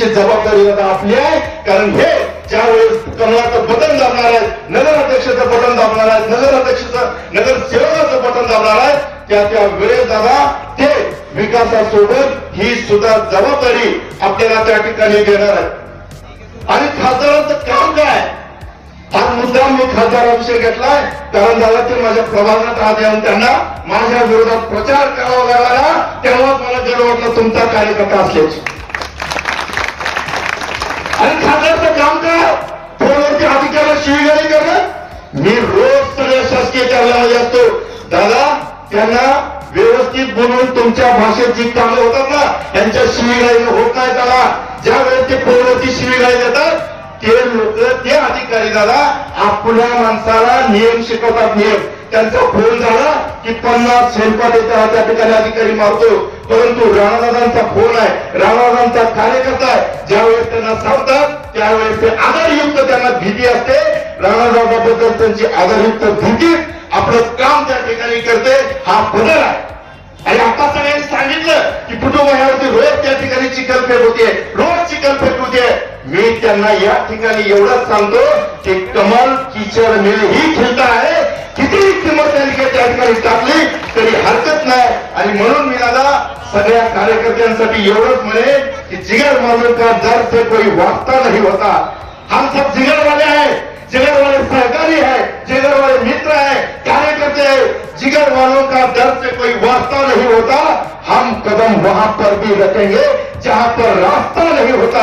बाकीची जबाबदारी आता आपली आहे. कारण हे ज्या वेळेस कमळाचं बटन दाबणार आहेत नगराध्यक्षाचं बटन दाबणार आहेत नगराध्यक्षाचं नगरसेवकाचं बटन दाबणार आहेत त्या त्या वेळेस दादा ते विकासासोबत ही सुद्धा जबाबदारी आपल्याला त्या ठिकाणी देणार आहे आणि खासदारांचं काम काय हा मुद्दा मी खासदाराविषयी घेतलाय. कारण दादा ते माझ्या प्रभागात राहते आणि त्यांना माझ्या विरोधात प्रचार करावा लागला तेव्हाच मला गर्व वाटलं तुमचा कार्यकर्ता असल्याची आणि खासदारचं काम काय फोनवरती अधिकाऱ्याला शिवीगाळी करणं मी रोज सगळ्या शासकीय कार्यालयामध्ये असतो दादा त्यांना व्यवस्थित बोलून तुमच्या भाषेत जी कामं होतात ना? त्यांच्या शिवीगाळीनं होत नाही त्याला. ज्या वेळेस ते पूर्णची शिवीगाळी देतात ते लोक ते अधिकारी दादा आपल्या माणसाला नियम शिकवतात नियम. त्यांचा फोन झाला की पन्नास स्वयंपाक येतात त्या ठिकाणी अधिकारी मारतो. परंतु राणादादांचा फोन आहे. राणादादांचा कार्यकर्ता आहे. ज्यावेळेस त्यांना सांगतात त्यावेळेस ते आधारयुक्त त्यांना भीती असते. राणादादाबद्दल त्यांची आधारयुक्त भीती आपलं काम त्या ठिकाणी करते हा बदल आहे. आणि आता सगळ्यांनी सांगितलं की कुटुंबावरती रोज त्या ठिकाणी चिकलफेक होते रोज चिकलफेक होते मी त्यांना या ठिकाणी एवढंच सांगतो की कमल किचर मिल ही खेळता आहे. कितीही किंमत त्यांनी त्या ठिकाणी टाकली तरी हरकत नाही. आणि म्हणून मी दादा सगळ्या कार्यकर्त्यांसाठी एवढंच म्हणे की जिगर मालूम का दर से कोई वास्ता नाही होता. हम सब जिगर वाले जिगर वाले सहकारी है जिगर वाले मित्र है कार्यकर्ते है जिगर वालों का दर्द से कोई वास्ता नहीं होता। हम कदम वहां पर भी रखेंगे जहां पर रास्ता नहीं होता।